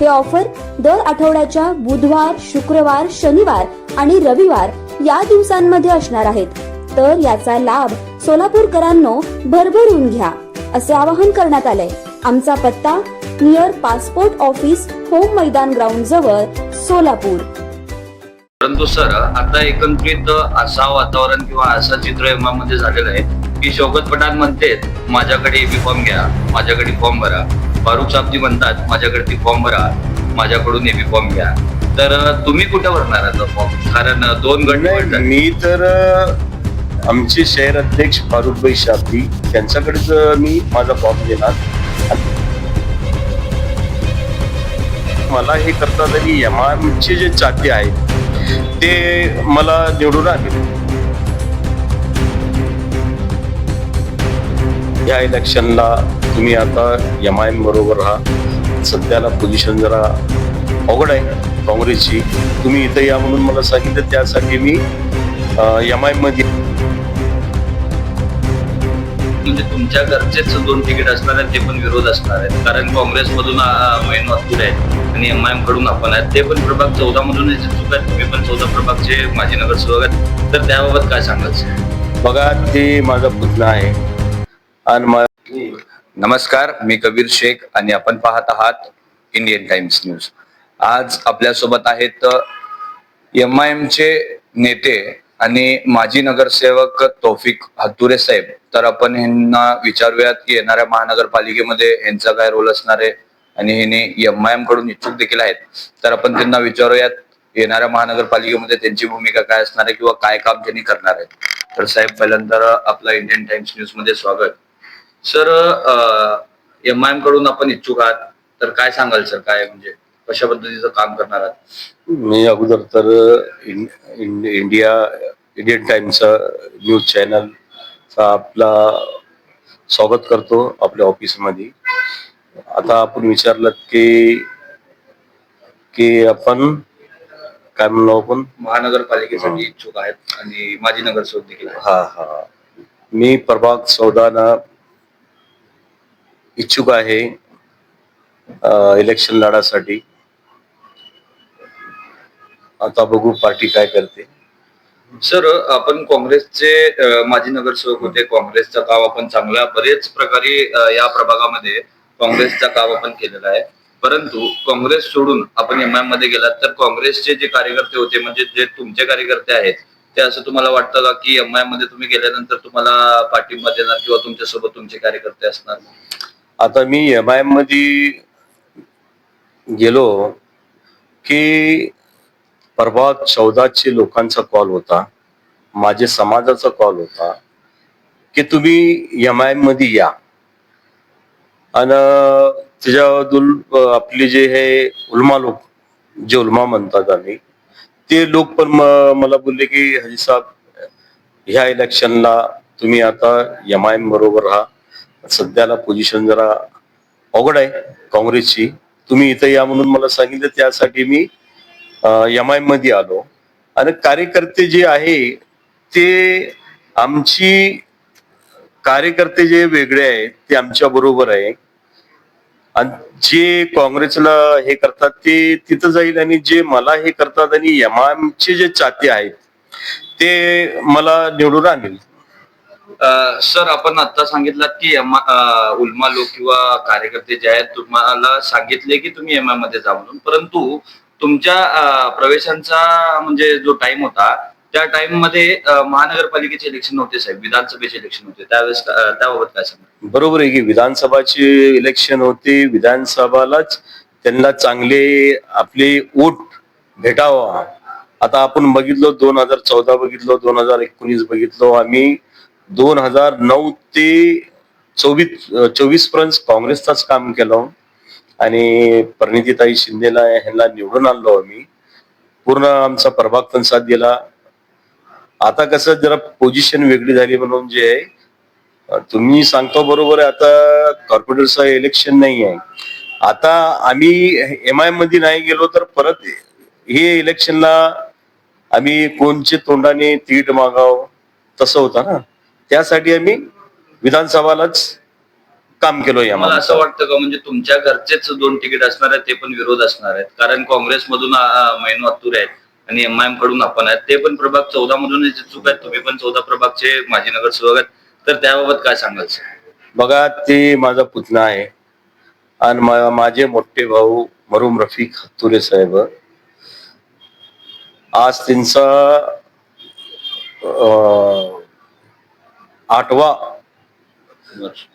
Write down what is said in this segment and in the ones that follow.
हे ऑफर दर आठवड्याच्या बुधवार शुक्रवार शनिवार आणि रविवार या दिवसांमध्ये असणार आहेत. तर याचा लाभ सोलापूरकरांनो भरभरून घ्या असे आवाहन करण्यात आले आमचा पत्ता near passport office Home Maidan ground जवळ सोलापूर. परंतु सर आता एकंदरीत असा वातावरण किंवा असा चित्रमध्ये झालेलं आहे की शोकत पठाण म्हणते माझ्याकडे एबी फॉर्म घ्या माझ्याकडे फॉर्म भरा. फारुख साहेबजी म्हणतात माझ्याकडे ती फॉर्म भरा माझ्याकडून एबी फॉर्म घ्या. तर तुम्ही कुठे भरणार आता फॉर्म कारण दोन निवडतात. मी तर आमचे शहर अध्यक्ष फारुखभाई शाब्दी त्यांच्याकडेच मी माझा फॉर्म देणार मला हे करता तरी एम चे जे चाते आहेत ते मला निवडून आणले या इलेक्शनला तुम्ही आता एम आय एम बरोबर राहा. सध्याला पोझिशन जरा अवघड आहे काँग्रेसची. तुम्ही इथं या म्हणून मला सांगितलं त्यासाठी मी एम आयमध्ये म्हणजे तुमच्या घरचेच दोन तिकीट असणार आहेत ते पण विरोध असणार आहेत कारण काँग्रेसमधून मैन वाहतूक आहेत आणि एम आय एमकडून आपण आहेत ते पण प्रभाग चौदा मधून आहेत तुम्ही पण चौदा प्रभागचे माजी नगरसेवक आहेत तर त्याबाबत काय sir? बघा ते माझा पुतणा आहे. आणि नमस्कार मी कबीर शेख आणि आपण पाहत आहात इंडियन टाइम्स न्यूज आज आपल्यासोबत आहेत एम आय एम चे नेते आणि माजी नगरसेवक तौफिक हातुरे साहेब. तर आपण ह्यांना विचारूयात की येणाऱ्या महानगरपालिकेमध्ये यांचा काय रोल असणार आहे आणि हे एम आय एमकडून इच्छुक देखील आहेत. तर आपण त्यांना विचारूयात येणाऱ्या महानगरपालिकेमध्ये त्यांची भूमिका काय असणार आहे किंवा काय काम त्यांनी करणार आहेत तर साहेब पहिल्यांदा आपला इंडियन टाइम्स न्यूजमध्ये स्वागत. सर एम आय एमकडून आपण इच्छुक आहात तर काय सांगाल सर काय म्हणजे कशा पद्धतीचं काम करणार आहात? मी अगोदर तर इन- इन- इंडिया इंडियन टाइम्सचा न्यूज चॅनलचा आपला स्वागत करतो आपल्या ऑफिसमध्ये आता आपण विचारलं की की आपण काय म्हणलो आपण? महानगरपालिकेसाठी इच्छुक आहेत आणि माजी नगरसेवक देखील. हा हा. मी प्रभाग चौदाना इच्छुक आहे इलेक्शन लढासाठी. आता बघू पार्टी काय करते. सर आपण काँग्रेसचे माजी नगरसेवक होते. काँग्रेसचा काम आपण चांगल्या बरेच प्रकारे या प्रभागामध्ये काँग्रेसचा काम आपण केलेलं आहे. परंतु काँग्रेस सोडून आपण एम आयमध्ये गेलात तर काँग्रेसचे जे कार्यकर्ते होते म्हणजे जे तुमचे कार्यकर्ते आहेत ते असं तुम्हाला वाटतं का की एम आयमध्ये तुम्ही गेल्यानंतर तुम्हाला पाठिंबा देणार किंवा तुमच्यासोबत तुमचे कार्यकर्ते असणार? आता मी एम आय एममध्ये गेलो की परवा चौदाचे लोकांचा कॉल होता. माझे समाजाचा कॉल होता की तुम्ही एम आय एममध्ये या. आणि त्याच्याबद्दल आपले जे हे उलमा लोक जे उलमा म्हणतात आम्ही ते लोक पण मला बोलले की हजी साहेब ह्या इलेक्शनला तुम्ही आता एम आय एम बरोबर राहा. सध्याला पोझिशन जरा अवघड आहे काँग्रेसची. तुम्ही इथं या म्हणून मला सांगितलं त्यासाठी मी एम आयमध्ये आलो. आणि कार्यकर्ते जे आहे ते आमची कार्यकर्ते जे वेगळे आहेत ते आमच्या बरोबर आहे. आणि जे काँग्रेसला हे करतात ते तिथं जाईल आणि जे मला हे करतात आणि एम आय चे जे चाते आहेत ते मला निवडून आणेल. सर आपण आता सांगितलं की एम उलमा लोक किंवा कार्यकर्ते जे आहेत तुम्हाला सांगितले की तुम्ही एम आयमध्ये जा म्हणून परंतु तुमच्या प्रवेशांचा म्हणजे जो टाइम होता त्या टाइममध्ये महानगरपालिकेचे इलेक्शन होते साहेब. विधानसभेचे इलेक्शन होते. त्यावेळेस त्याबाबत काय सांगा बरोबर आहे की विधानसभाचे इलेक्शन होते. विधानसभालाच त्यांना चांगले आपले वोट भेटावा. आता आपण बघितलो दोन हजार चौदा बघितलो दोन हजार एकोणीस बघितलो. आम्ही दोन हजार नऊ ते चोवीस चोवीसपर्यंत काँग्रेसचाच काम केलं. आणि परिणितीताई शिंदेला ह्यांना निवडून आणलो आम्ही. पूर्ण आमचा प्रभाग पण साथ दिला. आता कसं जरा पोझिशन वेगळी झाली म्हणून जे आहे तुम्ही सांगतो बरोबर आहे आता कॉर्पोरेटरचं इलेक्शन नाही आहे. आता आम्ही एम आयमध्ये नाही गेलो तर परत हे इलेक्शनला आम्ही कोणचे तोंडाने तीट मागाव? तसं होतं ना? त्यासाठी आम्ही विधानसभालाच काम केलो या मला असं वाटतं का? म्हणजे तुमच्या घरचेच दोन तिकीट असणार आहेत ते पण विरोध असणार आहेत. कारण काँग्रेसमधून मैन वातूर आहेत आणि एमआयएमकडून आपण आहेत. ते पण प्रभाग चौदा मधून इच्छुक आहेत. तुम्ही पण चौदा प्रभागचे माजी नगरसेवक आहेत. तर त्याबाबत काय सांगाल बघा ते माझा पुतणा आहे. आणि माझे मोठे भाऊ मरुम रफिक हत्तुरे साहेब. आज त्यांचा आठवा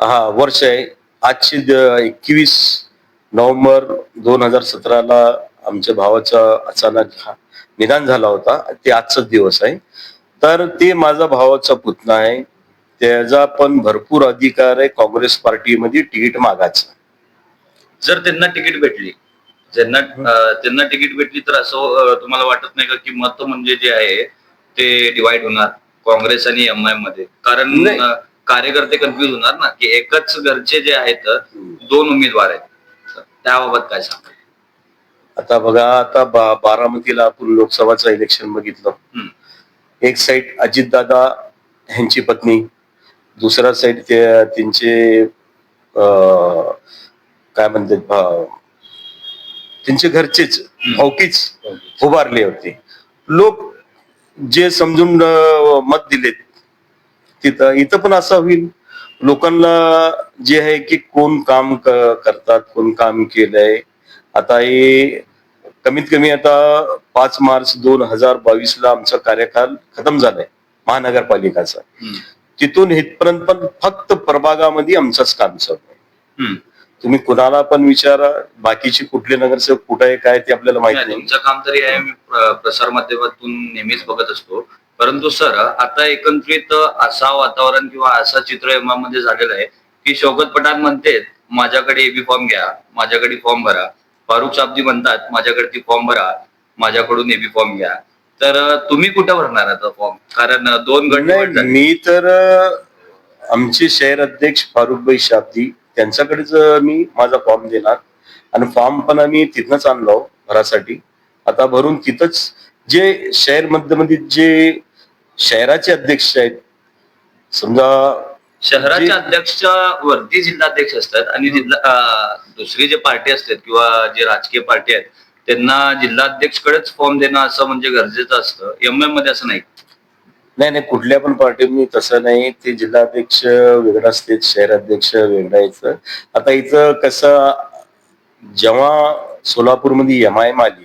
हा वर्ष आहे. आजची एकवीस नोव्हेंबर दोन हजार सतराला आमच्या भावाचा अचानक निधन झाला होता. ते आजचाच दिवस आहे. तर ते माझा भावाचा पुतणा आहे. त्याचा पण भरपूर अधिकार आहे. काँग्रेस पार्टीमध्ये तिकीट मागायचा. जर त्यांना तिकीट भेटली त्यांना अं, त्यांना तिकीट भेटली तर असं तुम्हाला वाटत नाही का की मत म्हणजे जे आहे ते डिवाइड होणार? काँग्रेस आणि एमआयएममध्ये. कारण नाही. कार्यकर्ते कन्फ्युज होणार ना की एकच घरचे जे आहेत दोन उमेदवार आहेत. तर त्याबाबत काय सांगा आता बघा आता बा- बारामतीला आपण लोकसभाचं इलेक्शन बघितलं. हम्म. एक साईड अजितदादा ह्यांची पत्नी दुसरा साईड ते त्यांचे अं, काय म्हणतात भा- त्यांचे घरचेच भाऊकीच उभारले होते. लोक जे समजून मत दिलेत तिथं इथं पण असं होईल लोकांना जे आहे की कोण काम करतात कोण काम केलंय आता हे कमीत कमी आता पाच मार्च दोन हजार बावीस ला आमचा कार्यकाल खतम झालाय महानगरपालिकाचा. तिथून इथपर्यंत पण फक्त प्रभागामध्ये आमचंच काम चालू आहे. तुम्ही कुणाला पण विचारा बाकीचे कुठले नगरसेवक कुठे आहे काय ते आपल्याला माहिती नाही, तुमचं काम तरी आहे मी प्र- प्रसार माध्यमातून नेहमीच बघत असतो. परंतु सर आता एकंदरीत असा वातावरण किंवा असा चित्रमध्ये झालेलं आहे की शौकत पठाण म्हणते माझ्याकडे एबी फॉर्म घ्या माझ्याकडे फॉर्म भरा. फारुख साबजी म्हणतात माझ्याकडे ती फॉर्म भरा माझ्याकडून एबी फॉर्म घ्या. तर तुम्ही कुठे भरणार आता फॉर्म कारण दोन गट. मी तर आमचे शहर अध्यक्ष फारुखभाई शाब्दी त्यांच्याकडेच मी माझा फॉर्म देणार आणि फॉर्म पण आम्ही तिथनच आणलो भरासाठी आता भरून तिथंच जे शहर मध्यमध्ये जे शहराचे अध्यक्ष आहेत समजा शहराच्या जे- अध्यक्ष वरती जिल्हाध्यक्ष असतात आणि जिल्हा दुसरी जे पार्टी असतात किंवा जे राजकीय पार्टी आहेत त्यांना जिल्हाध्यक्ष कडेच फॉर्म देणं असं म्हणजे गरजेचं असतं. एमएममध्ये असं नाही. नाही नाही कुठल्या पण पार्टीमध्ये तसं नाही. ते जिल्हाध्यक्ष वेगळं असते शहराध्यक्ष वेगळं यायचं. आता इथं कसं जेव्हा सोलापूरमध्ये एम आय एम आली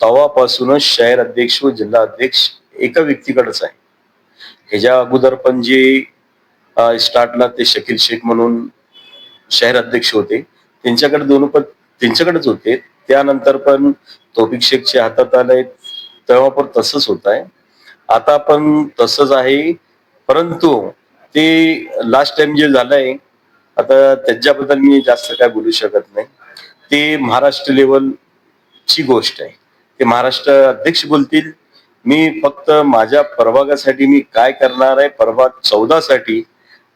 तेव्हापासूनच शहर अध्यक्ष व जिल्हा अध्यक्ष एका व्यक्तीकडेच आहे. ह्याच्या अगोदर पण जे स्टार्टला ते शकील शेख म्हणून शहर अध्यक्ष होते. त्यांच्याकडे दोन पद त्यांच्याकडेच होते. त्यानंतर पण तोफिक शेखच्या हातात आलंय. तेव्हा पण तसंच होत आहे. आता पण तसंच आहे. परंतु ते लास्ट टाइम जे झालंय आता त्याच्याबद्दल मी जास्त काय बोलू शकत नाही. ते महाराष्ट्र लेवलची गोष्ट आहे. ते महाराष्ट्र अध्यक्ष बोलतील. मी फक्त माझ्या प्रभागासाठी मी काय करणार आहे प्रभाग चौदा साठी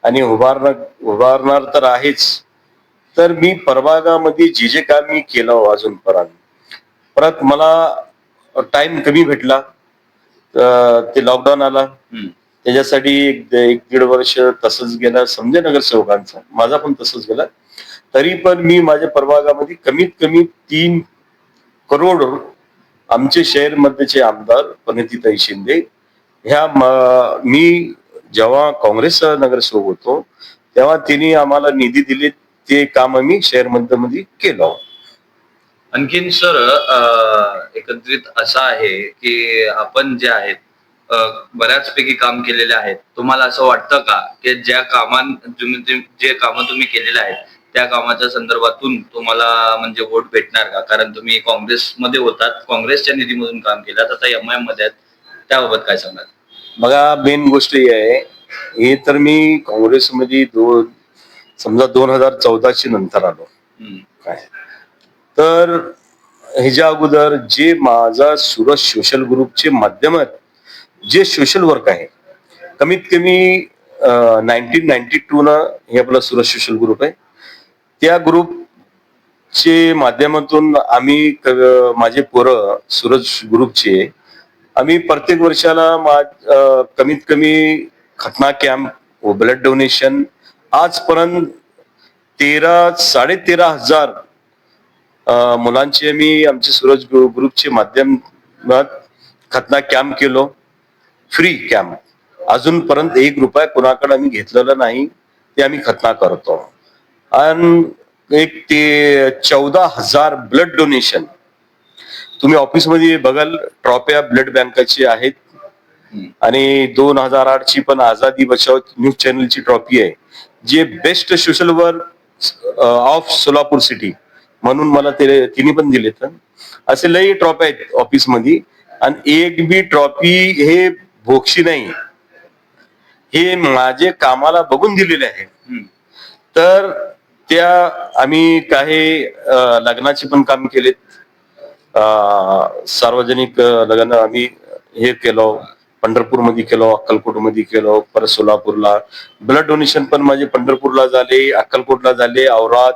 आणि उभारणार उभारणार तर आहेच. तर मी प्रभागामध्ये जे जे काम मी केलं अजूनपर्यंत परत मला टाइम कमी भेटला. ते लॉकडाऊन आला. त्याच्यासाठी एक एक दीड वर्ष तसंच गेलं. समजे नगरसेवकांचा माझा पण तसंच गेला. तरी पण मी माझ्या प्रभागामध्ये कमीत कमी तीन करोड आमचे शहर मध्येचे आमदार प्रणितीताई शिंदे ह्या म- मी जेव्हा काँग्रेसचा नगरसेवक होतो तेव्हा तिने आम्हाला निधी दिले. ते काम आम्ही शहरमध्ये केलं. आणखीन सर एकत्रित असं आहे की आपण जे आहेत अं, बऱ्याचपैकी काम केलेले आहेत. तुम्हाला असं वाटतं का की ज्या कामान तुम्ही ते- जे कामं तुम्ही केलेले आहेत त्या कामाच्या संदर्भातून तुम्हाला म्हणजे वोट भेटणार का? कारण तुम्ही काँग्रेसमध्ये होतात काँग्रेसच्या निधीमधून काम केलं आता एम आयमध्ये आहेत. त्याबाबत काय सांगाल? बघा मेन गोष्ट ही आहे हे तर मी काँग्रेसमध्ये दोन समजा दोन हजार चौदाची नंतर आलो. काय? तर ह्याच्या अगोदर जे माझा सुरत सोशल ग्रुपचे माध्यमात जे सोशल वर्क आहे कमीत कमी नाईन्टीन नाईन्टी टू ना हे आपला सुरत सोशल ग्रुप आहे. त्या ग्रुपचे माध्यमातून आम्ही क- माझे पोरं सुरत ग्रुपचे आम्ही प्रत्येक वर्षाला मा कमीत कमी खतना कॅम्प व ब्लड डोनेशन आजपर्यंत तेरा साडे तेरा हजार मुलांचे आम्ही आमचे सूरज ग्रुपचे माध्यमात खतना कॅम्प केलो. फ्री कॅम्प अजूनपर्यंत एक रुपया कोणाकडे आम्ही घेतलेला नाही ते आम्ही खतना करतो. आणि एक ते चौदा हजार ब्लड डोनेशन तुम्ही ऑफिसमध्ये बघाल ट्रॉप्या ब्लड बँकाची आहेत. आणि दोन हजार आठ ची पण आझादी बचाव न्यूज चॅनलची ट्रॉफी आहे. जे best social work of Solapur city म्हणून मला ते तिने पण दिलेत. असे लई ट्रॉफी आहेत ऑफिसमध्ये आणि एक बी ट्रॉफी हे भोक्षी नाही. हे माझे कामाला बघून दिलेले आहे तर त्या आम्ही काही लग्नाचे पण काम केलेत. सार्वजनिक लग्न आम्ही हे केलो. पंढरपूरमध्ये केलो अक्कलकोटमध्ये केलो परत सोलापूरला. ब्लड डोनेशन पण माझे पंढरपूरला झाले अक्कलकोटला झाले औरात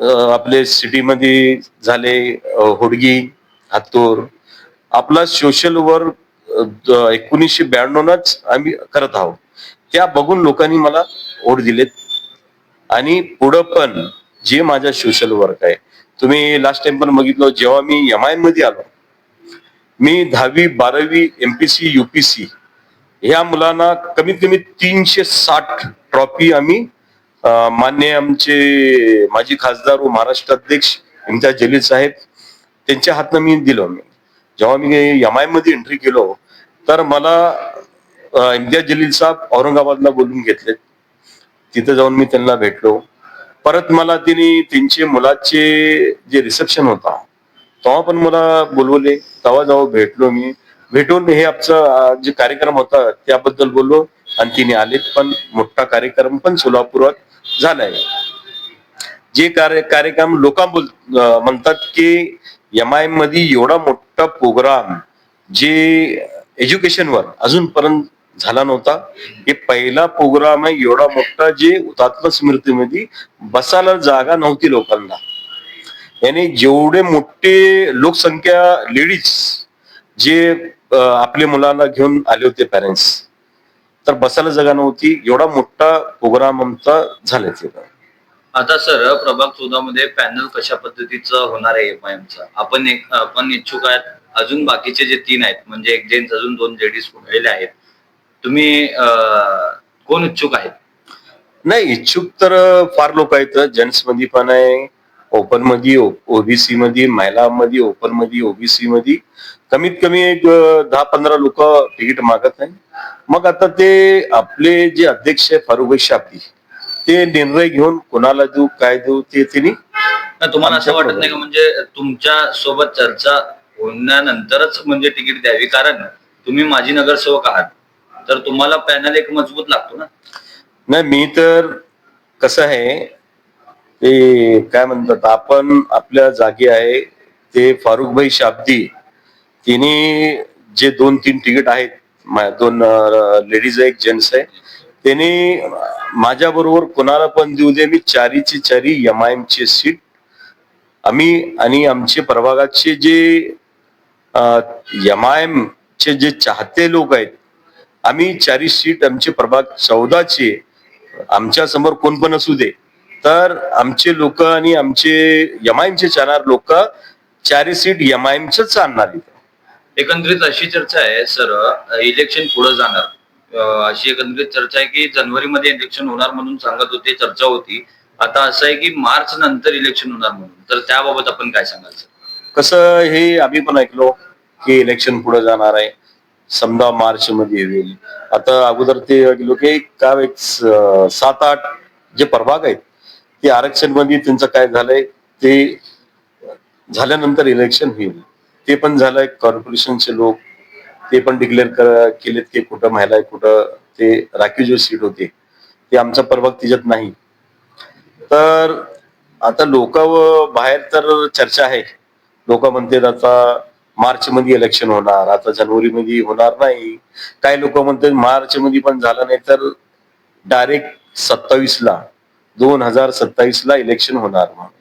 आपले सिटीमध्ये झाले होडगी हातूर. आपला सोशल वर्क एकोणीसशे ब्याण्णवच आम्ही करत आहोत. त्या बघून लोकांनी मला ओढ दिलेत. आणि पुढं पण जे माझ्या सोशल वर्क आहे. तुम्ही लास्ट टाइम पण बघितलं जेव्हा मी एम आयमध्ये आलो मी दहावी बारावी एमपीसी युपीसी ह्या मुलांना कमीत कमी तीनशे साठ ट्रॉफी आम्ही मान्य आमचे माजी खासदार व महाराष्ट्र अध्यक्ष इम्तियाज जलील साहेब त्यांच्या हातनं मी दिलो मी. जेव्हा मी एम आयमध्ये एंट्री केलो तर मला इम्तियाज जलील साहेब औरंगाबादला बोलून घेतले. तिथं जाऊन मी त्यांना भेटलो. परत मला तिने त्यांचे मुलाचे जे रिसेप्शन होता तेव्हा पण मला बोलवले. तेव्हा जाऊ भेटलो मी. भेटून हे आमचा जे कार्यक्रम होता त्याबद्दल बोललो. आणि तिने आलेत पण मोठा कार्यक्रम पण सोलापुरात. झालाय. जे कार्य कार्यक्रम लोक बोल म्हणतात की एम आयमध्ये एवढा मोठा प्रोग्राम जे एज्युकेशनवर अजूनपर्यंत झाला नव्हता. हे पहिला प्रोग्राम आहे एवढा मोठा जे हुतात्म स्मृतीमध्ये बसायला जागा नव्हती लोकांना. याने जेवढे मोठे लोकसंख्या लेडीज जे आपल्या मुलांना घेऊन आले होते पॅरेंट्स तर बसायला जागा नव्हती. एवढा मोठा प्रोग्राम आमचा झाला तिथं. आता सर प्रभाग चौदा मध्ये पॅनल कशा पद्धतीचं होणार आहे एमआयएमचं आपण एक आपण इच्छुक आहेत. अजून बाकीचे जे तीन आहेत म्हणजे एक जेंट्स अजून दोन लेडीज उभलेले आहेत. तुम्ही कोण इच्छुक आहेत? नाही इच्छुक तर फार लोक आहेत. जेंट्समध्ये पण आहे ओपनमध्ये ओबीसी मध्ये महिला मध्ये ओपनमध्ये ओबीसी मध्ये कमीत कमी एक दहा पंधरा लोक तिकीट मागत आहे मग आता ते आपले जे अध्यक्ष आहे फारुख शाब्दी ते निर्णय घेऊन कोणाला देऊ काय देऊ ते त्यांनी ना तुम्हाला असं वाटत नाही का? म्हणजे तुमच्यासोबत चर्चा होण्यानंतरच म्हणजे तिकीट द्यावी. कारण तुम्ही माजी नगरसेवक आहात. तर तुम्हाला पॅनल एक मजबूत लागतो ना? नाही मी तर कसं आहे ते काय म्हणतात आपण आपल्या जागी आहे ते फारुखभाई शाब्दी तिने जे दोन तीन तिकीट आहेत दोन लेडीज आहे एक जेंट्स आहे. त्यांनी माझ्या बरोबर कोणाला पण देऊ दे मी चारीची चारी एम आय ची सीट. आम्ही आणि आमचे प्रभागाचे जे एम आय एम चे जे चाहते लोक आहेत आम्ही चारी सीट आमचे प्रभाग चौदाचे आमच्यासमोर कोण पण असू दे. तर आमचे लोक आणि आमचे एमआयएमचे चालणार लोक चारी सीट एमआयएमच आणणार इथं. एकंदरीत अशी चर्चा आहे सर इलेक्शन पुढे जाणार. अशी एकंदरीत चर्चा आहे की जानेवारी मध्ये इलेक्शन होणार म्हणून सांगत होते चर्चा होती. आता असं आहे की मार्च नंतर इलेक्शन होणार म्हणून. तर त्याबाबत आपण काय सांगाल सर? कसं हे आम्ही पण ऐकलो की इलेक्शन पुढे जाणार आहे. समजा मार्च मध्ये होईल आता अगोदर ते गेलो की काय एक सात आठ जे प्रभाग आहेत ते आरक्षणमध्ये त्यांचं काय झालंय ते झाल्यानंतर इलेक्शन होईल. ते पण झालंय कॉर्पोरेशनचे लोक ते पण डिक्लेअर केलेत की कुठं महिला आहे कुठं ते राखीव जे सीट होते ते आमचा प्रभाग तिच्यात नाही. तर आता लोक बाहेर तर चर्चा आहे. लोक म्हणतात आता मार्च मध्ये इलेक्शन होणार आता जानेवारी मध्ये होणार नाही. काही लोक म्हणतात मार्च मध्ये पण झालं नाही तर डायरेक्ट सत्तावीस ला दोन हजार सत्तावीस ला इलेक्शन होणार म्हणून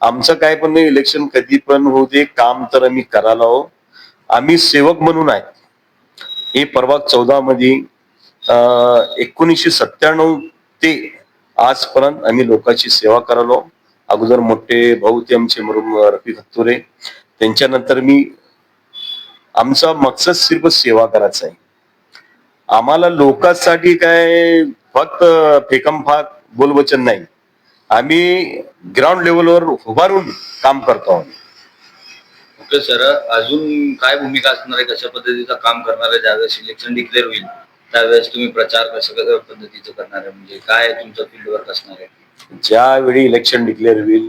आमचं काय पण नाही इलेक्शन कधी पण होऊ दे काम तर आम्ही करायला हो. आम्ही सेवक म्हणून आहे. हे परवा चौदा मध्ये एकोणीसशे सत्त्याण्णव ते आजपर्यंत आम्ही लोकांची सेवा करालो अगोदर मोठे भाऊ ते आमचे रफी रफिक हत्तुरे त्यांच्यानंतर मी आमचा मकसद सिर्फ सेवा करायचा आहे. आम्हाला लोकांसाठी काय फक्त फेकमफाक बोलवचन नाही. आम्ही ग्राउंड लेवलवर उभारून काम करतो आहोत ओके सर अजून काय भूमिका असणार आहे? कशा पद्धतीचं काम करणार आहे? ज्यावेळेस इलेक्शन डिक्लेअर होईल त्यावेळेस तुम्ही प्रचार कशा कशा पद्धतीचं करणार आहे? म्हणजे काय तुमचं फील्ड वर्क असणार आहे? ज्यावेळी इलेक्शन डिक्लेअर होईल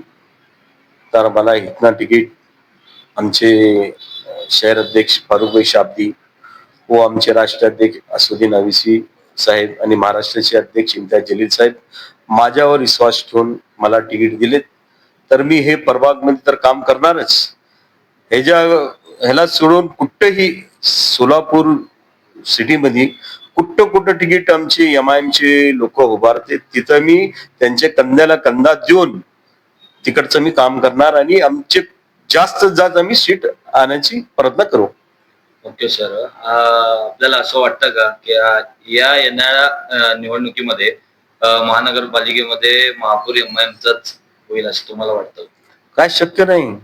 तर मला इथनं तिकीट आमचे शहर अध्यक्ष फारुखभाई शाब्दी व आमचे राष्ट्रीय अध्यक्ष असुद्दीन अविसी साहेब आणि महाराष्ट्राचे अध्यक्ष इम्तियाज जलील साहेब माझ्यावर विश्वास ठेवून मला तिकीट दिलेत. तर मी हे प्रभागमध्ये तर काम करणारच. ह्याच्या ह्याला सोडून कुठंही सोलापूर सिटीमध्ये कुठं कुठं तिकीट आमचे एम आय एमचे लोक उभारते तिथं मी त्यांच्या कंद्याला कंदा देऊन तिकडचं मी काम करणार आणि आमचे जास्त जास्त आम्ही सीट आणण्याची प्रयत्न करू. Okay sir. आपल्याला असं वाटतं का की या येणाऱ्या निवडणुकीमध्ये महानगरपालिकेमध्ये महापौर एम आय एमचाच होईल असं तुम्हाला वाटतं? काय शक्य नहीं.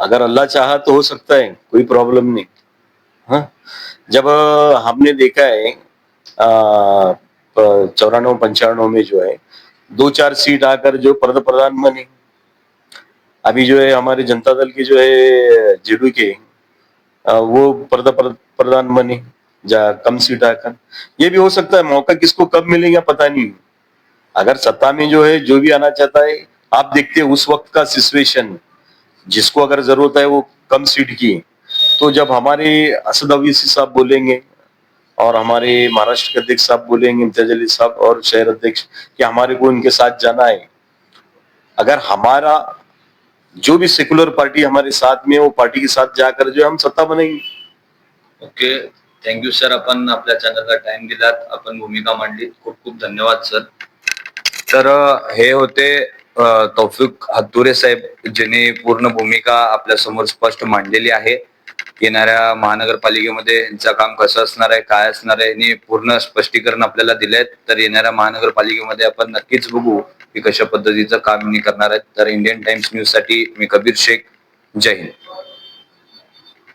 अगर अल्लाह चाहा तो हो सकता है कोई प्रॉब्लम नहीं. हाँ? जब हमने देखा है चौरानवे पंचानवे में जो है दो चार सीट आकर जो पद प्रधान बने। अभी जो है हमारे जनता दल के जो है जेडू के अ, वो प्रध प्रधान बने। जा कम सीट आकर ये भी हो सकता है, मौका किसको कब मिलेगा पता नहीं। अगर सत्ता में जो है, जो भी आना चाहता है, आप देखते हैं उस वक्त का सिचुएशन, जिसको अगर ज़रूरत है वो कम सीट की। तो जब हमारे असद अवीसी साहब बोलेंगे, और हमारे महाराष्ट्र के अध्यक्ष साहब बोलेंगे, इम्तियाज़ अली साहब और शहर अध्यक्ष, कि हमारे को इनके साथ जाना है। अगर हमारा जो भी सेकुलर पार्टी हमारे साथ में वो पार्टी के साथ जाकर जो हम सत्ता बनाएँगे ओके। थँक्यू सर आपण आपल्या चॅनलला टाइम दिलात. आपण भूमिका मांडली. खूप खूप धन्यवाद सर तर हे होते तौफिक हत्तुरे साहेब ज्यांनी पूर्ण भूमिका आपल्यासमोर स्पष्ट मांडलेली आहे. येणाऱ्या महानगरपालिकेमध्ये यांचं काम कसं असणार आहे काय असणार आहे यांनी पूर्ण स्पष्टीकरण आपल्याला दिले तर येणाऱ्या महानगरपालिकेमध्ये आपण नक्कीच बघू की कशा पद्धतीचं काम यांनी करणार आहेत. तर इंडियन टाइम्स न्यूजसाठी मी कबीर शेख. जय हिंद.